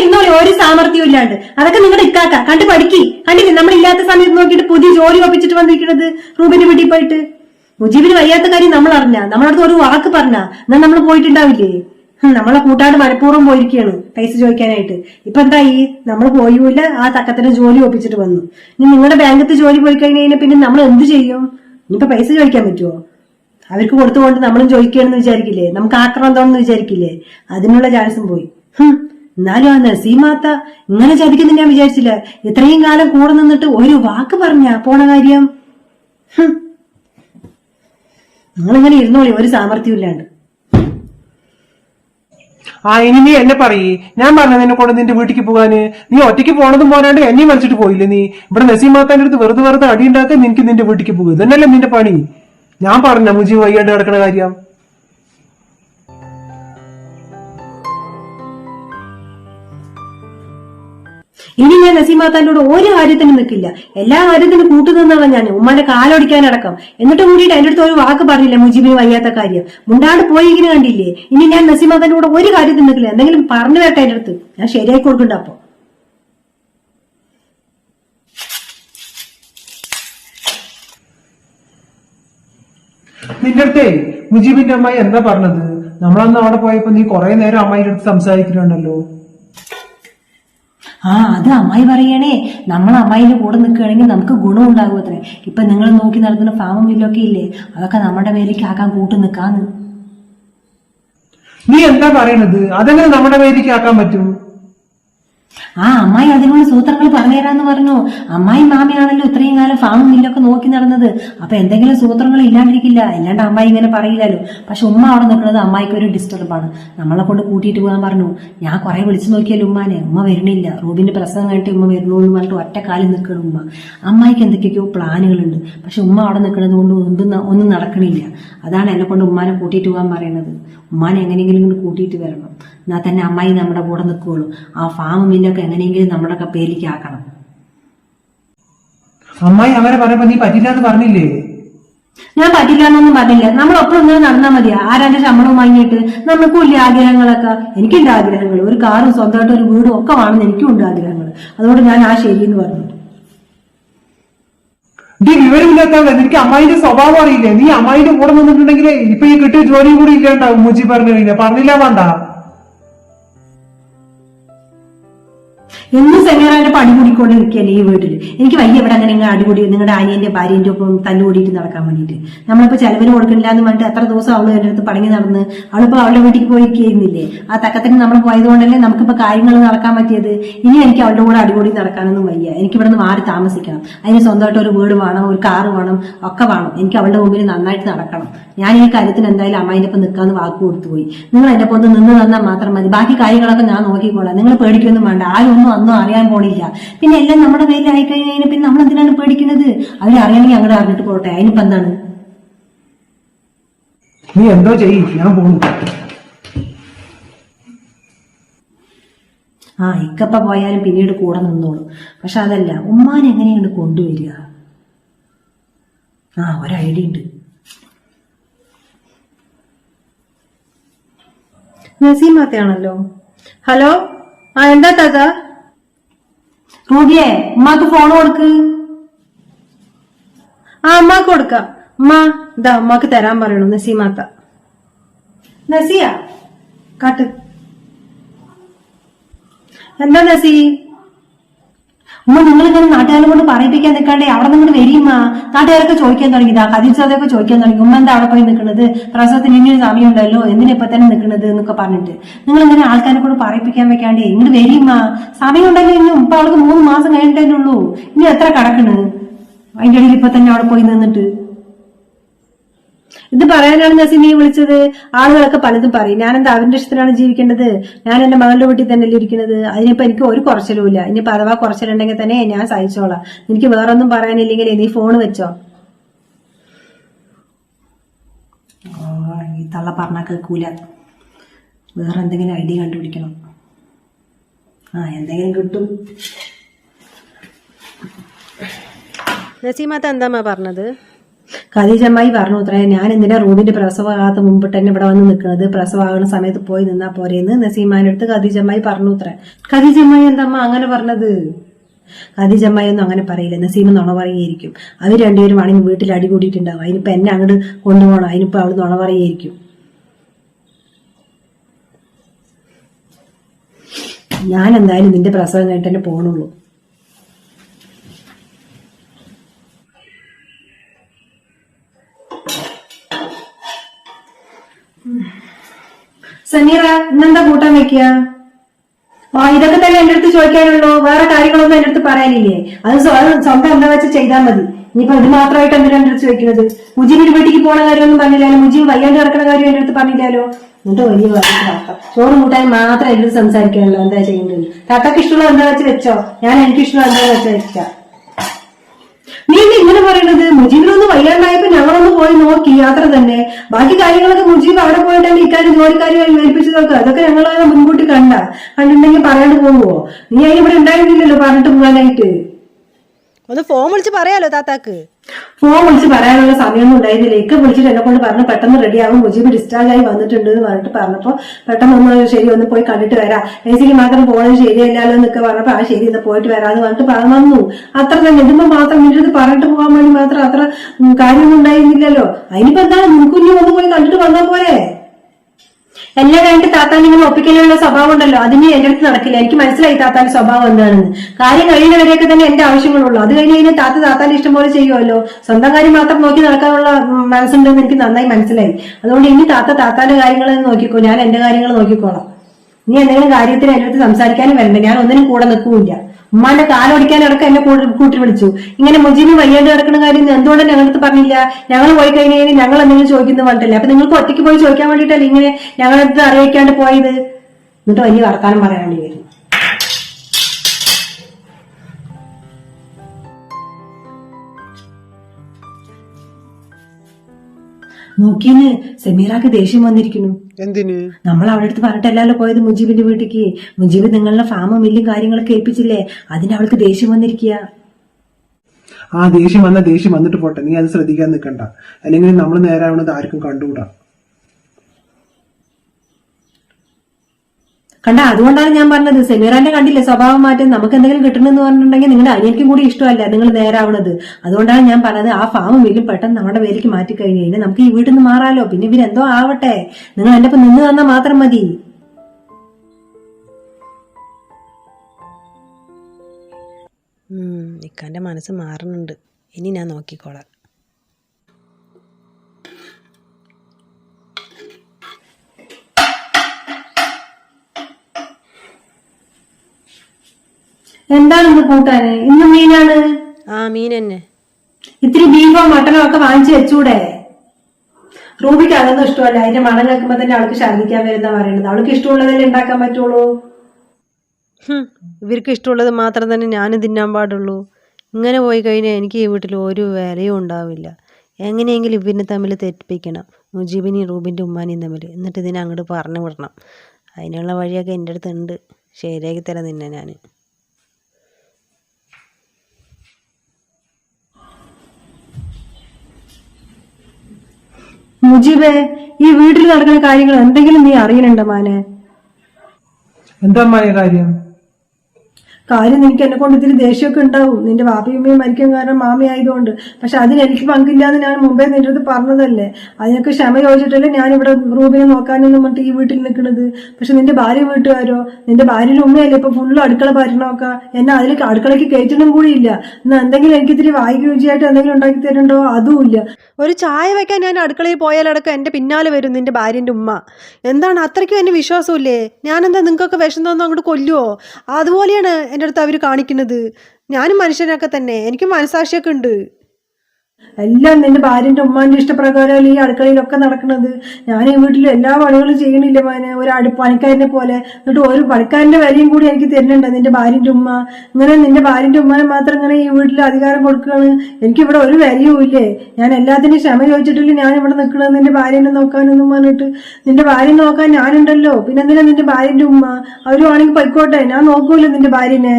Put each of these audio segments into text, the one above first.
ഇരുന്നോളി ഒരു സാമർത്ഥ്യവും ഇല്ലാണ്ട്. അതൊക്കെ നിങ്ങളുടെ ഇക്കാക്ക. കണ്ട് പഠിക്കി. കണ്ടില്ലേ? നമ്മളില്ലാത്ത സമയത്ത് നോക്കിയിട്ട് പുതിയ ജോലി ഒപ്പിച്ചിട്ട് വന്നിരിക്കുന്നത് റൂബിന്റെ വീട്ടിൽ പോയിട്ട്. മുജീബിന് വയ്യാത്ത കാര്യം നമ്മൾ അറിഞ്ഞ നമ്മളടുത്ത് ഒരു വാക്ക് പറഞ്ഞ. എന്നാൽ നമ്മൾ പോയിട്ടുണ്ടാവില്ലേ? നമ്മളെ കൂട്ടാണ്ട് മനഃപൂർവം പോയിരിക്കുകയാണ് പൈസ ചോദിക്കാനായിട്ട്. ഇപ്പൊ എന്താ ഈ നമ്മൾ പോയൂല ആ തക്കത്തിന് ജോലി ഒപ്പിച്ചിട്ട് വന്നു. ഇനി നിങ്ങളുടെ ബാങ്കത്ത് ജോലി പോയി കഴിഞ്ഞാൽ പിന്നെ നമ്മൾ എന്ത് ചെയ്യും? ഇനിയിപ്പോ പൈസ ചോദിക്കാൻ പറ്റുമോ അവർക്ക് കൊടുത്തുകൊണ്ട് നമ്മളും ചോദിക്കുകയാണെന്ന് വിചാരിക്കില്ലേ? നമുക്ക് ആക്രമണം തോന്നുന്നു വിചാരിക്കില്ലേ? അതിനുള്ള ചാൻസും പോയി. എന്നാലും ആ നസീമാത്ത ഇങ്ങനെ ചതിക്കുന്നു ഞാൻ വിചാരിച്ചില്ല. ഇത്രയും കാലം കൂടെ നിന്നിട്ട് ഒരു വാക്ക് പറഞ്ഞ പോണ കാര്യം. നിങ്ങളിങ്ങനെ ഇരുന്നോളി ഒരു സാമർത്ഥ്യം ഇല്ലാണ്ട് ആ ഇനി നീ എന്നെ പറയേ. ഞാൻ പറഞ്ഞ നിന്നെ കൊണ്ട് നിന്റെ വീട്ടിലേക്ക് പോകാന്. നീ ഒറ്റയ്ക്ക് പോണതും പോരാണ്ട് എന്നെയും വലിച്ചിട്ട് പോയില്ലേ നീ? ഇവിടെ നസീമാത്താന്റെ അടുത്ത് വെറുതെ വെറുതെ അടിയുണ്ടാക്കാൻ നിനക്ക് നിന്റെ വീട്ടിലേക്ക് പോകും. ഇതന്നല്ലേ നിന്റെ പണി? ഞാൻ പറഞ്ഞ മുജീബ് വയ്യാണ്ട് കിടക്കണ കാര്യം. ഇനി ഞാൻ നസീമാത്താനോട് ഒരു കാര്യത്തിനും നിൽക്കില്ല. എല്ലാ കാര്യത്തിനും കൂട്ടുനിന്നാണ് ഞാൻ ഉമ്മാന്റെ കാലൊടിക്കാനടക്കം. എന്നിട്ട് കൂടിയിട്ട് എന്റെ അടുത്ത് ഒരു വാക്ക് പറഞ്ഞില്ല മുജീബിന് വയ്യാത്ത കാര്യം. മുണ്ടാണ്ട് പോയിങ്ങനെ കണ്ടില്ലേ? ഇനി ഞാൻ നസീമാത്താന്റെ കൂടെ ഒരു കാര്യത്തിനും നിൽക്കില്ല. എന്തെങ്കിലും പറഞ്ഞു വരട്ടെ എന്റെ അടുത്ത്. ഞാൻ ശരിയായി കൊടുക്കണ്ട അപ്പൊ. നിന്റെ അടുത്തേ മുജീബിന്റെ അമ്മായി എന്താ പറഞ്ഞത്? നമ്മളന്ന് അവിടെ പോയപ്പോ നീ കുറെ നേരം അമ്മായിന്റെ അടുത്ത് സംസാരിക്കുന്നുണ്ടല്ലോ. ആ അത് അമ്മായി പറയണേ. നമ്മൾ അമ്മായിന്റെ കൂടെ നിൽക്കുകയാണെങ്കിൽ നമുക്ക് ഗുണം ഉണ്ടാകും അത്രേ. ഇപ്പൊ നിങ്ങൾ നോക്കി നടത്തുന്ന ഫാമും മില്ലൊക്കെ ഇല്ലേ? അതൊക്കെ നമ്മുടെ മേലേക്ക് ആക്കാൻ കൂട്ടു നിൽക്കാന്ന് നീ എന്താ പറയണത്? അതെങ്ങനെ നമ്മുടെ പേരിലേക്ക് ആക്കാൻ പറ്റും? ആ അമ്മായി അതിനുള്ള സൂത്രങ്ങൾ പറഞ്ഞുതരാന്ന് പറഞ്ഞു. അമ്മായി മാമയാണല്ലോ ഇത്രയും കാലം ഫാമും മില്ലൊക്കെ നോക്കി നടന്നത്. അപ്പൊ എന്തെങ്കിലും സൂത്രങ്ങൾ ഇല്ലാണ്ടിരിക്കില്ല ഇല്ലാണ്ട് അമ്മായി ഇങ്ങനെ പറയില്ലല്ലോ. പക്ഷെ ഉമ്മ അവിടെ നിൽക്കുന്നത് അമ്മായിക്ക് ഒരു ഡിസ്റ്റർബാണ് നമ്മളെ കൊണ്ട് കൂട്ടിയിട്ട് പോകാൻ പറഞ്ഞു. ഞാൻ കുറെ വിളിച്ചു നോക്കിയാലും ഉമ്മാനെ. ഉമ്മ വരണില്ല റൂബിന്റെ പ്രസവം കഴിഞ്ഞിട്ട് ഉമ്മ വരുന്നുള്ളൂ എന്ന് പറഞ്ഞിട്ട് ഒറ്റ കാലിൽ നിൽക്കണം ഉമ്മ. അമ്മായിക്ക് എന്തൊക്കെയൊക്കെയോ പ്ലാനുകളുണ്ട്. പക്ഷെ ഉമ്മ അവിടെ നിൽക്കുന്നത് കൊണ്ട് ഒന്നും ഒന്നും നടക്കണില്ല. അതാണ് എന്നെ കൊണ്ട് ഉമ്മാനെ കൂട്ടിയിട്ട് പോകാൻ പറയുന്നത്. ഉമ്മാനെ എങ്ങനെയെങ്കിലും കൂട്ടിയിട്ട് വരണം. എന്നാൽ തന്നെ അമ്മായി നമ്മുടെ കൂടെ നിൽക്കുകയുള്ളൂ ആ ഫാം മില്ലൊക്കെ എങ്ങനെയെങ്കിലും നമ്മുടെ പേരിലേക്ക് ആക്കണം. അമ്മായി അവരെ പറയുമ്പോ നീ പറ്റില്ല എന്ന് പറഞ്ഞില്ലേ? ഞാൻ പറ്റില്ല എന്നൊന്നും പറഞ്ഞില്ല. നമ്മളൊപ്പം ഇങ്ങനെ നടന്നാൽ മതിയാ. ആരാന്റെ ശമ്പളം വാങ്ങിയിട്ട് നമുക്കും ഇല്ല ആഗ്രഹങ്ങളൊക്കെ? എനിക്കുണ്ട് ആഗ്രഹങ്ങൾ. ഒരു കാറും സ്വന്തമായിട്ട് ഒരു വീടും ഒക്കെ വേണമെന്ന് എനിക്കും ഉണ്ട് ആഗ്രഹങ്ങൾ. അതുകൊണ്ട് ഞാൻ ആ ശരിയെന്ന് പറഞ്ഞു. നീ വിവരമില്ലാത്തവളെ എനിക്ക് അമ്മായിന്റെ സ്വഭാവം അറിയില്ലേ? നീ അമ്മായിന്റെ കൂടെ നിന്നിട്ടുണ്ടെങ്കിൽ ഇപ്പൊ ഈ കിട്ടിയ ജോലിയും കൂടി ഇല്ലാണ്ടാവും മുജി പറഞ്ഞു കഴിഞ്ഞാൽ പറഞ്ഞില്ല വേണ്ട. എന്നും സെമിനാറിന്റെ പടി കൂടിക്കൊണ്ട് നിൽക്കുകയല്ലേ ഈ വീട്ടിൽ എനിക്ക് വയ്യ ഇവിടെ അങ്ങനെ നിങ്ങൾ അടികൂടി നിങ്ങളുടെ അനിയന്റെ ഭാര്യന്റെ ഒപ്പം തല്ലുകൂടിയിട്ട് നടക്കാൻ വേണ്ടിയിട്ട്. നമ്മളിപ്പോ ചെലവിന് കൊടുക്കണില്ല എന്ന് പറഞ്ഞിട്ട് എത്ര ദിവസം അവൾ എന്റെ അടുത്ത് പടങ്ങി നടന്ന് അവളിപ്പോ അവളുടെ വീട്ടിൽ പോയിരിക്കുന്നില്ലേ ആ തക്കത്തിന് നമ്മൾ പോയതുകൊണ്ടല്ലേ നമുക്കിപ്പോ കാര്യങ്ങൾ നടക്കാൻ പറ്റിയത്? ഇനി എനിക്ക് അവളുടെ കൂടെ അടികൂടി നടക്കാനൊന്നും വയ്യ. എനിക്ക് ഇവിടെ നിന്ന് മാറി താമസിക്കണം. അതിന് സ്വന്തമായിട്ട് ഒരു വീട് വേണം ഒരു കാറ് വേണം ഒക്കെ വേണം. എനിക്ക് അവളുടെ മുമ്പിൽ നന്നായിട്ട് നടക്കണം. ഞാൻ ഈ കാര്യത്തിന് എന്തായാലും അമ്മായിന്റെ ഒപ്പം നിൽക്കാന്ന് വാക്ക് കൊടുത്തു പോയി. നിങ്ങൾ എന്റെ ഒപ്പം നിന്ന് തന്നാൽ മാത്രം മതി. ബാക്കി കാര്യങ്ങളൊക്കെ ഞാൻ നോക്കിക്കോളാം. നിങ്ങൾ പേടിക്കൊന്നും വേണ്ട. ആരും ഒന്നും അന്നും അറിയാൻ പോണില്ല. പിന്നെ എല്ലാം നമ്മുടെ കയ്യിലായി കഴിഞ്ഞാൽ പിന്നെ നമ്മൾ എന്തിനാണ് പേടിക്കുന്നത് അവരറിയണമെങ്കിൽ അങ്ങനെ അറിഞ്ഞിട്ട് പോട്ടെ അതിനിപ്പോ എന്താണ്? നീ എന്തോ ചെയ് ഞാൻ പോകുന്നു ആ ഇക്കപ്പ പോയാലും പിന്നീട് കൂടെ നിന്നോളും. പക്ഷെ അതല്ല ഉമ്മാൻ എങ്ങനെയാണ് കൊണ്ടുവരിക? ആ ഒരു ഐഡിയ ഉണ്ട്. നസീമാത്തയാണല്ലോ ഹലോ? ആ എന്താ താത്ത? റൂബിയെ ഉമ്മാക്ക് ഫോൺ കൊടുക്ക്. ആ അമ്മാക്ക് കൊടുക്ക. ഉമ്മ ഇതാ ഉമ്മാക്ക് തരാൻ പറയണു നസീമാത്ത. നസിയ? കാട്ട്. എന്താ നസി? ഉമ്മ നിങ്ങൾ ഇങ്ങനെ നാട്ടുകാരെ കൊണ്ട് പറയിപ്പിക്കാൻ നിൽക്കാണ്ടേ അവിടെ നിങ്ങൾ വരിയുമ്മ നാട്ടുകാരൊക്കെ ചോദിക്കാൻ തുടങ്ങി. തുടങ്ങിയതാ കതിച്ചതൊക്കെ ചോദിക്കാൻ തുടങ്ങി. ഉമ്മ എന്താ അവിടെ പോയി നിൽക്കുന്നത്? പ്രസവത്തിന് ഇനി ഒരു സമയം ഉണ്ടല്ലോ. എന്തിനാ തന്നെ നിൽക്കുന്നത് എന്നൊക്കെ പറഞ്ഞിട്ട്. നിങ്ങൾ ഇങ്ങനെ ആൾക്കാരെ കൊണ്ട് പറയിപ്പിക്കാൻ വെക്കാണ്ടേ ഇങ്ങോട്ട് സമയം ഉണ്ടല്ലോ ഇനി. ഇപ്പൊ അവൾക്ക് മൂന്ന് മാസം കഴിഞ്ഞിട്ടേ ഉള്ളൂ. ഇനി എത്ര കടക്കണ്? അതിന്റെ ഇടയിൽ ഇപ്പൊ തന്നെ അവിടെ പോയി നിന്നിട്ട്. ഇത് പറയാനാണ് നസീം നീ വിളിച്ചത്. ആളുകളൊക്കെ പലതും പറയും. ഞാനെന്താ അവന്റെ ഇഷ്ടത്തിലാണ് ജീവിക്കേണ്ടത്? ഞാൻ എന്റെ മകളുടെ വീട്ടിൽ തന്നെയല്ലേ ഇരിക്കുന്നത്? അതിനിപ്പോ എനിക്ക് ഒരു കുറച്ചിലും ഇല്ല ഇനിയിപ്പോ അഥവാ കുറച്ചിലുണ്ടെങ്കിൽ തന്നെ ഞാൻ സഹിച്ചോളാം. എനിക്ക് വേറൊന്നും പറയാനില്ലെങ്കിൽ നീ ഫോൺ വെച്ചോ. ഈ തള്ള പറഞ്ഞാൽ കേൾക്കൂല വേറെ എന്തെങ്കിലും ഐഡിയ കണ്ടുപിടിക്കണം. ആ എന്തെങ്കിലും കിട്ടും. നസീമാത്ത എന്താ പറഞ്ഞത്? ഖദീജമ്മായി പറഞ്ഞു ഉത്തരേ ഞാൻ എന്തിനാ റൂമിന്റെ പ്രസവകാലത്ത് മുമ്പിട്ട് തന്നെ ഇവിടെ വന്ന് നിൽക്കുന്നത്. പ്രസവമാകുന്ന സമയത്ത് പോയി നിന്നാ പോരെന്ന് നസീമാന്റെ അടുത്ത് ഖദീജമ്മായി പറഞ്ഞു ഉത്തരേ ഖദീജമ്മായി എന്തമ്മ അങ്ങനെ പറഞ്ഞത്? ഖദീജമ്മായി ഒന്നും അങ്ങനെ പറയില്ല. നസീമ നുണ പറയുകയായിരിക്കും. അവർ രണ്ടുപേരും ആണെങ്കിൽ വീട്ടിൽ അടികൂടിയിട്ടുണ്ടാവും അതിനിപ്പൊ എന്നെ അങ്ങോട്ട് കൊണ്ടുപോകണം. അതിനിപ്പോ അവൾ നുണ പറയുകയായിരിക്കും. ഞാൻ എന്തായാലും നിന്റെ പ്രസവം കഴിഞ്ഞിട്ട് തന്നെ പോകണുള്ളൂ സമീറ ഇന്നെന്താ കൂട്ടാൻ വെക്കുക ആ ഇതൊക്കെ തന്നെ എന്റെ അടുത്ത് ചോദിക്കാനുള്ളൂ. വേറെ കാര്യങ്ങളൊന്നും എന്റെ അടുത്ത് പറയാനില്ലേ? അത് സ്വന്തം എന്താ വെച്ച് ചെയ്താൽ മതി. ഇനിയിപ്പോ ഇത് മാത്രമായിട്ട് എന്തിനാ എന്റെ അടുത്ത് ചോദിക്കുന്നത്. മുജീബിന്റെ വീട്ടിലേക്ക് പോണ കാര്യമൊന്നും പറഞ്ഞില്ലല്ലോ. മുജീബ് വയ്യാണ്ട് കിടക്കുന്ന കാര്യം എന്റെ അടുത്ത് പറഞ്ഞില്ലല്ലോ. എന്നിട്ട് വലിയ ചോറ് കൂട്ടാൻ മാത്രം എന്റെ സംസാരിക്കാനുള്ളൂ. എന്താ ചെയ്യേണ്ടത്? താത്തക്ക് ഇഷ്ടമുള്ള എന്താ വെച്ച് വെച്ചോ? ഞാൻ എനിക്ക് ഇഷ്ടമുള്ള എന്താ വെച്ച് വെച്ചാ. പറയണത്? മുജീബിനൊന്ന് വയ്യാണ്ടായപ്പോ ഞങ്ങളൊന്ന് പോയി നോക്കി യാത്ര തന്നെ. ബാക്കി കാര്യങ്ങളൊക്കെ മുജീബ് അവിടെ പോയിട്ടാണ് ഇക്കാര്യം ജോലിക്കാര്യം ഏൽപ്പിച്ചതൊക്കെ അതൊക്കെ ഞങ്ങൾ മുൻകൂട്ടി കണ്ട. കണ്ടിട്ടുണ്ടെങ്കിൽ പറയാണ്ട് പോകുമോ നീ അതിന് ഇവിടെ ഉണ്ടായിരുന്നില്ലല്ലോ പറഞ്ഞിട്ട് പോകാനായിട്ട്. ഒന്ന് ഫോൺ വിളിച്ച് പറയാലോ താത്താക്ക്. ഫോൺ വിളിച്ച് പറയാനുള്ള സമയമൊന്നും ഉണ്ടായിരുന്നില്ല. ഇക്ക വിളിച്ചിട്ട് എന്നെ കൊണ്ട് പറഞ്ഞു പെട്ടെന്ന് റെഡി ആകും മുജീബ് ഡിസ്ചാർജ് ആയി വന്നിട്ടുണ്ട് എന്ന് പറഞ്ഞിട്ട് പറഞ്ഞപ്പോ പെട്ടെന്ന് ഒന്ന് ശരി ഒന്ന് പോയി കണ്ടിട്ട് വരാം. ഏസിക്ക് മാത്രം പോകുന്നത് ശരിയല്ലല്ലോ എന്നൊക്കെ പറഞ്ഞപ്പോ ആ ശരി ഇന്ന് പോയിട്ട് വരാന്ന് പറഞ്ഞിട്ട് പറഞ്ഞു അത്ര തന്നെ. എന്തുമ്പോ മാത്രം അടുത്ത് പറഞ്ഞിട്ട് പോകാൻ വേണ്ടി മാത്രം അത്ര കാര്യമൊന്നും ഉണ്ടായിരുന്നില്ലല്ലോ. അതിനിപ്പോ എന്താണ്? മുൻകുഞ്ഞു ഒന്ന് പോയി കണ്ടിട്ട് വന്നാൽ പോരെ? എല്ലാം കഴിഞ്ഞിട്ട് താത്താൻ ഇങ്ങനെ ഒപ്പിക്കലുള്ള സ്വഭാവം ഉണ്ടല്ലോ. അതിന് എന്റെ അടുത്ത് നടക്കില്ല. എനിക്ക് മനസ്സിലായി താത്താൻ സ്വഭാവം എന്താണെന്ന്. കാര്യം കഴിയുന്നവരെയൊക്കെ തന്നെ എന്റെ ആവശ്യങ്ങളുള്ളൂ. അത് കഴിഞ്ഞ് കഴിഞ്ഞാൽ താത്ത താത്താന്റെ ഇഷ്ടം പോലെ ചെയ്യുമല്ലോ. സ്വന്തം കാര്യം മാത്രം നോക്കി നടക്കാനുള്ള മനസ്സുണ്ടെന്ന് എനിക്ക് നന്നായി മനസ്സിലായി. അതുകൊണ്ട് ഇനി താത്ത താത്താന്റെ കാര്യങ്ങൾ നോക്കിക്കോ. ഞാൻ എന്റെ കാര്യങ്ങൾ നോക്കിക്കോളാം. ഇനി എന്തെങ്കിലും കാര്യത്തിന് എന്റെ അടുത്ത് സംസാരിക്കാനും വരണ്ട. ഞാൻ ഒന്നിനും കൂടെ നിൽക്കൂല ഉമ്മാന്റെ കാലൊടിക്കാനടക്കം എന്നെ കൂട്ടി വിളിച്ചു. ഇങ്ങനെ മുജീന് വയ്യാണ്ട് കിടക്കുന്ന കാര്യം എന്തുകൊണ്ട് ഞങ്ങളടുത്ത് പറഞ്ഞില്ല? ഞങ്ങൾ പോയി കഴിഞ്ഞ് കഴിഞ്ഞാൽ ഞങ്ങൾ എന്തെങ്കിലും ചോദിക്കുന്ന പറഞ്ഞിട്ടില്ല? അപ്പൊ നിങ്ങൾക്ക് ഒറ്റയ്ക്ക് പോയി ചോദിക്കാൻ വേണ്ടിയിട്ടല്ലേ ഇങ്ങനെ ഞങ്ങളടുത്ത് അറിയിക്കാണ്ട് പോയത്? എന്നിട്ട് വലിയ വർത്താനം പറയാണ്ടി വരും നോക്കിയെന്ന് സെമീറാക്ക് ദേഷ്യം വന്നിരിക്കുന്നു. എന്തിന്? നമ്മൾ അവിടെ അടുത്ത് പറഞ്ഞിട്ടല്ലല്ലോ പോയത് മുജീബിന്റെ വീട്ടിക്ക്. മുജീബ് നിങ്ങളുടെ ഫാമും മില്ലും കാര്യങ്ങളൊക്കെ ഏൽപ്പിച്ചില്ലേ? അതിന് അവൾക്ക് ദേഷ്യം വന്നിരിക്കുക ആ ദേഷ്യം വന്ന ദേഷ്യം വന്നിട്ട് പോട്ടെ. നീ അത് ശ്രദ്ധിക്കാൻ നിൽക്കണ്ട അല്ലെങ്കിൽ നമ്മൾ നേരാവണത് ആർക്കും കണ്ടുകൂടാ. കണ്ട അതുകൊണ്ടാണ് ഞാൻ പറഞ്ഞത്. സെമീറാന്റെ കണ്ടില്ലേ? സ്വഭാവം മാറ്റം നമുക്ക് എന്തെങ്കിലും കിട്ടണമെന്ന് പറഞ്ഞിട്ടുണ്ടെങ്കിൽ നിങ്ങളുടെ അനിയനിക്കും കൂടി ഇഷ്ടമല്ല. നിങ്ങൾ നേരാവണത്. അതുകൊണ്ടാണ് ഞാൻ പറഞ്ഞത് ആ ഫാമും വീലും പെട്ടെന്ന് നമ്മുടെ പേരിലേക്ക് മാറ്റി കഴിഞ്ഞു കഴിഞ്ഞാൽ നമുക്ക് ഈ വീട്ടിൽ നിന്ന് മാറാലോ. പിന്നെ ഇവരെന്തോ ആവട്ടെ. നിങ്ങൾ എന്റെ ഒപ്പം നിന്ന് തന്നാൽ മാത്രം മതി. ഉം, ഇക്കാന്റെ മനസ്സ് മാറുന്നുണ്ട്. ഇനി ഞാൻ നോക്കിക്കോളാം. എന്താണ് ഇത് കൂട്ടാന്? ഇന്ന് മീനാണ്? ആ മീൻ തന്നെ ഇത്തിരി ബീഫോ മട്ടനോ ഒക്കെ വാങ്ങിച്ചു വെച്ചൂടെ? റൂബിക്ക് അതൊന്നും ഇഷ്ടമല്ല. അതിന്റെ മണം കേൾക്കുമ്പോ തന്നെ അവൾക്ക് ഛർദിക്കാൻ വരുന്ന പറയുന്നത്. അവൾക്ക് ഇഷ്ടമുള്ളതല്ലേ ഉണ്ടാക്കാൻ പറ്റുള്ളൂ? ഇവർക്ക് ഇഷ്ടമുള്ളത് മാത്രം തന്നെ ഞാനും തിന്നാൻ പാടുള്ളൂ. ഇങ്ങനെ പോയി കഴിഞ്ഞാൽ എനിക്ക് ഈ വീട്ടിൽ ഒരു വിലയും ഉണ്ടാവില്ല. എങ്ങനെയെങ്കിലും ഇവരിനെ തമ്മിൽ തെറ്റിപ്പിക്കണം. മുജീബിനെയും റൂബിന്റെ ഉമ്മാനെയും തമ്മിൽ. എന്നിട്ട് ഇതിനെ അങ്ങോട്ട് പറഞ്ഞു വിടണം. അതിനുള്ള വഴിയൊക്കെ എന്റെ അടുത്ത് ഉണ്ട് ശരിയാക്കി തരാം നിന്നെ ഞാൻ മുജീബേ ഈ വീട്ടിൽ നടക്കുന്ന കാര്യങ്ങൾ എന്തെങ്കിലും നീ അറിയണുണ്ടോ മാനെ? എന്താ കാര്യം? കാര്യം നിനക്ക് എന്നെ കൊണ്ട് ഇതിൽ ദേഷ്യമൊക്കെ ഉണ്ടാവും. നിന്റെ വാപ്പിയമ്മയും മരിക്കും മരിക്കാൻ കാരണം മാമി ആയതുകൊണ്ട്. പക്ഷെ അതിന് എനിക്ക് പങ്കില്ലാന്ന് ഞാൻ മുമ്പേ നിന്റെ അടുത്ത് പറഞ്ഞതല്ലേ? അതിനൊക്കെ ക്ഷമ ചോദിച്ചിട്ടല്ലേ ഞാൻ ഇവിടെ റൂബിനെ നോക്കാനൊന്നും പറഞ്ഞിട്ട് ഈ വീട്ടിൽ നിൽക്കുന്നത്. പക്ഷെ നിന്റെ ഭാര്യ വീട്ടുകാരോ? നിന്റെ ഭാര്യയുടെ ഉമ്മയല്ലേ ഇപ്പൊ ഫുള്ള് അടുക്കള ഭരണമൊക്കെ? എന്നെ അതിൽ അടുക്കളയ്ക്ക് കയറ്റണം കൂടി ഇല്ല. എന്നാ എന്തെങ്കിലും എനിക്ക് ഇത്തിരി വായിക്ക് രുചിയായിട്ട് എന്തെങ്കിലും ഉണ്ടാക്കി തരണ്ടോ? അതുമില്ല ഒരു ചായ വയ്ക്കാൻ ഞാൻ അടുക്കളയിൽ പോയാലടക്കം എന്റെ പിന്നാലെ വരും നിന്റെ ഭാര്യന്റെ ഉമ്മ. എന്താണ്? അത്രയ്ക്കും എന്നെ വിശ്വാസമില്ലേ? ഞാനെന്താ നിങ്ങൾക്കൊക്കെ വിഷം തന്നു അങ്ങോട്ട് കൊല്ലുവോ? അതുപോലെയാണ് എന്റെ അടുത്ത് അവർ കാണിക്കുന്നത്. ഞാനും മനുഷ്യനൊക്കെ തന്നെ. എനിക്ക് മനസാക്ഷിയൊക്കെ ഉണ്ട്. എല്ലാം നിന്റെ ഭാര്യന്റെ ഉമ്മാന്റെ ഇഷ്ടപ്രകാരമല്ല ഈ അടുക്കളയിലൊക്കെ നടക്കുന്നത്? ഞാൻ ഈ വീട്ടിൽ എല്ലാ പണികളും ചെയ്യണില്ല മോനെ? ഒരു അടു പണിക്കാരനെ പോലെ. എന്നിട്ട് ഒരു പണിക്കാരന്റെ വിലയും കൂടി എനിക്ക് തരുന്നുണ്ട് നിന്റെ ഭാര്യന്റെ ഉമ്മ? ഇങ്ങനെ നിന്റെ ഭാര്യന്റെ ഉമ്മനെ മാത്രം ഇങ്ങനെ ഈ വീട്ടിൽ അധികാരം കൊടുക്കുകയാണ്. എനിക്ക് ഇവിടെ ഒരു വിലയും ഇല്ലേ? ഞാൻ എല്ലാത്തിനും ക്ഷമ ചോദിച്ചിട്ടില്ല ഞാൻ ഇവിടെ നിൽക്കണത് നിന്റെ ഭാര്യനെ നോക്കാനൊന്നും പറഞ്ഞിട്ട്? നിന്റെ ഭാര്യ നോക്കാൻ ഞാനുണ്ടല്ലോ. പിന്നെ എന്തിനാ നിന്റെ ഭാര്യന്റെ ഉമ്മ? അവരുവാണെങ്കിൽ പൊയ്ക്കോട്ടെ. ഞാൻ നോക്കൂല്ലോ നിന്റെ ഭാര്യനെ.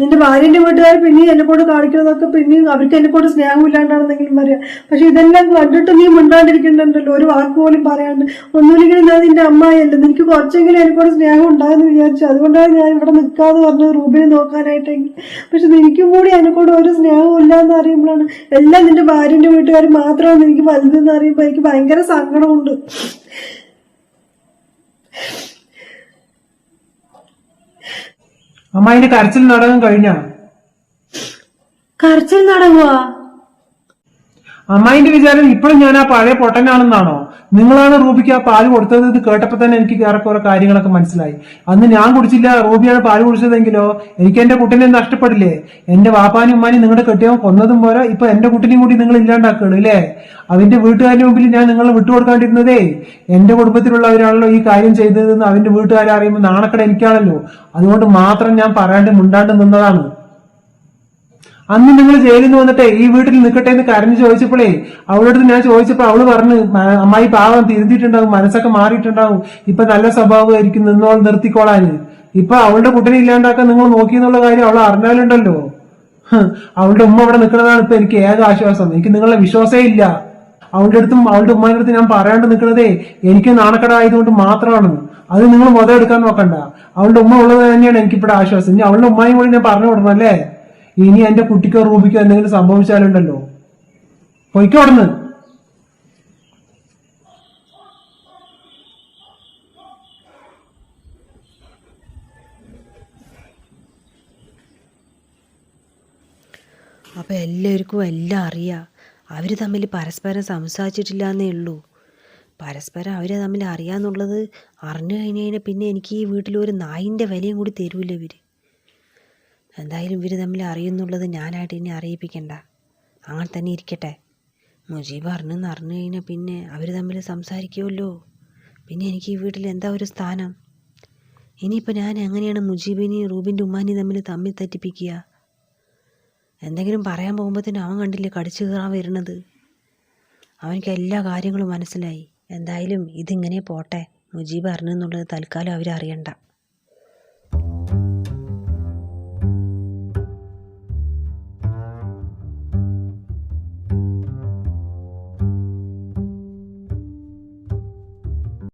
നിന്റെ ഭാര്യന്റെ വീട്ടുകാർ പിന്നെയും എന്നെ കൊണ്ട് കാണിക്കുന്നതൊക്കെ പിന്നെയും അവർക്ക് എന്നെ കൊണ്ട് സ്നേഹം ഇല്ലാണ്ടാണെന്നെങ്കിലും പറയാം. പക്ഷെ ഇതെല്ലാം കണ്ടിട്ട് നീ മിണ്ടാണ്ടിരിക്കണ്ടല്ലോ ഒരു വാക്ക് പോലും പറയാണ്ട് ഒന്നുമില്ലെങ്കിലും ഞാൻ നിന്റെ അമ്മായിയല്ലേ. നിനക്ക് കുറച്ചെങ്കിലും എന്നെ കൊണ്ട് സ്നേഹം ഉണ്ടായെന്ന് വിചാരിച്ചു അതുകൊണ്ടാണ് ഞാൻ ഇവിടെ നിൽക്കാതെ പറഞ്ഞത് റൂബിനെ നോക്കാനായിട്ടെങ്കിൽ. പക്ഷെ നിനക്കും കൂടി എന്നെ കൊണ്ട് ഒരു സ്നേഹവും ഇല്ല എന്ന് അറിയുമ്പോഴാണ് എല്ലാം നിന്റെ ഭാര്യന്റെ വീട്ടുകാർ മാത്രമാണ് എനിക്ക് വലുതെന്ന് അറിയുമ്പോൾ എനിക്ക് ഭയങ്കര സങ്കടമുണ്ട്. അമ്മായിന്റെ കരച്ചിൽ നാടകം കഴിഞ്ഞാ? കരച്ചിൽ നടങ്ങുവാ അമ്മായിന്റെ വിചാരം ഇപ്പോഴും ഞാൻ ആ പഴയ പൊട്ടനാണെന്നാണോ? നിങ്ങളാണ് റൂബിക്ക് ആ പാൽ കൊടുത്തത്? ഇത് കേട്ടപ്പോ തന്നെ എനിക്ക് ഏറെക്കുറെ കാര്യങ്ങളൊക്കെ മനസ്സിലായി. അന്ന് ഞാൻ കുടിച്ചില്ല റൂബിയാണ് പാൽ കുടിച്ചതെങ്കിലോ? എനിക്ക് എന്റെ കുട്ടിനെ നഷ്ടപ്പെടില്ലേ? എന്റെ വാപ്പാനും ഉമ്മാനും നിങ്ങളുടെ കെട്ടിയവൻ കൊന്നതും പോരാ. ഇപ്പൊ എന്റെ കുട്ടിനെയും കൂടി നിങ്ങൾ ഇല്ലാണ്ടാക്കുകയാണ് അല്ലേ അവന്റെ വീട്ടുകാരുടെ മുമ്പിൽ ഞാൻ നിങ്ങളെ വിട്ടുകൊടുക്കാണ്ടിരുന്നതേ? എന്റെ കുടുംബത്തിലുള്ളവരാണല്ലോ ഈ കാര്യം ചെയ്തതെന്ന് അവന്റെ വീട്ടുകാരെ അറിയുമ്പോൾ നാണക്കട എനിക്കാണല്ലോ. അതുകൊണ്ട് മാത്രം ഞാൻ പറയാണ്ട് മുണ്ടാണ്ട് നിന്നതാണ്. അന്ന് നിങ്ങൾ ജയിലിൽ നിന്ന് വന്നിട്ടേ ഈ വീട്ടിൽ നിൽക്കട്ടെ എന്ന് കരഞ്ഞു ചോദിച്ചപ്പോഴേ അവളോട് ഞാൻ ചോദിച്ചപ്പോൾ അവൾ പറഞ്ഞു "മ- അമ്മായി പാവം തിരുത്തിയിട്ടുണ്ടാവും മനസ്സൊക്കെ മാറിയിട്ടുണ്ടാവും. ഇപ്പൊ നല്ല സ്വഭാവമായിരിക്കും നിന്നോൾ നിർത്തിക്കോളാന് ഇപ്പൊ അവളുടെ കുട്ടിനെ ഇല്ലാണ്ടാക്കാൻ നിങ്ങൾ നോക്കി എന്നുള്ള കാര്യം അവൾ അറിഞ്ഞാലുണ്ടല്ലോ. അവളുടെ ഉമ്മ അവിടെ നിൽക്കുന്നതാണ് ഇപ്പൊ എനിക്ക് ഏക ആശ്വാസം. എനിക്ക് നിങ്ങളെ വിശ്വാസേ ഇല്ല. അവളുടെ അടുത്തും അവളുടെ ഉമ്മാന്റെ അടുത്ത് ഞാൻ പറയാണ്ട് നിൽക്കുന്നതേ എനിക്ക് നാണക്കട ആയതുകൊണ്ട് മാത്രമാണ്. അത് നിങ്ങൾ മുതലെടുക്കാൻ നോക്കണ്ട. അവളുടെ ഉമ്മ ഉള്ളത് തന്നെയാണ് എനിക്കിവിടെ ആശ്വാസം. ഇനി അവളുടെ ഉമ്മായും കൂടി ഞാൻ പറഞ്ഞു കൊടുക്കണം അല്ലേ? ഇനി എന്റെ കുട്ടിക്കോ റൂബിക്കോ എന്തെങ്കിലും സംഭവിച്ചാലുണ്ടല്ലോ. പൊയ്ക്കോ അവിടുന്ന്. അപ്പോൾ എല്ലാവർക്കും എല്ലാം അറിയാം. അവർ തമ്മിൽ പരസ്പരം സംസാരിച്ചിട്ടില്ല എന്നേ ഉള്ളൂ. പരസ്പരം അവരെ തമ്മിൽ അറിയാന്നുള്ളത് അറിഞ്ഞു കഴിഞ്ഞ് കഴിഞ്ഞാൽ പിന്നെ എനിക്ക് ഈ വീട്ടിൽ ഒരു നായിന്റെ വിലയും കൂടി തരൂല്ല ഇവർ എന്തായാലും ഇവർ തമ്മിൽ അറിയുന്നുള്ളത് ഞാനായിട്ട് ഇനി അറിയിപ്പിക്കണ്ട. അങ്ങനെ തന്നെ ഇരിക്കട്ടെ. മുജീബ് അറിഞ്ഞെന്ന് അറിഞ്ഞു കഴിഞ്ഞാൽ പിന്നെ അവർ തമ്മിൽ സംസാരിക്കുമല്ലോ പിന്നെ എനിക്ക് ഈ വീട്ടിൽ എന്താ ഒരു സ്ഥാനം? ഇനിയിപ്പോൾ ഞാൻ എങ്ങനെയാണ് മുജീബിനെയും റൂബിന്റെ ഉമ്മാനെയും തമ്മിൽ തമ്മിൽ തെറ്റിപ്പിക്കുക? എന്തെങ്കിലും പറയാൻ പോകുമ്പോഴത്തേനും അവൻ കണ്ടില്ലേ കടിച്ചു കയറാൻ വരുന്നത്? അവനക്ക് എല്ലാ കാര്യങ്ങളും മനസ്സിലായി. എന്തായാലും ഇതിങ്ങനെ പോട്ടെ. മുജീബ് അറിഞ്ഞെന്നുള്ളത് തൽക്കാലം അവരറിയണ്ട.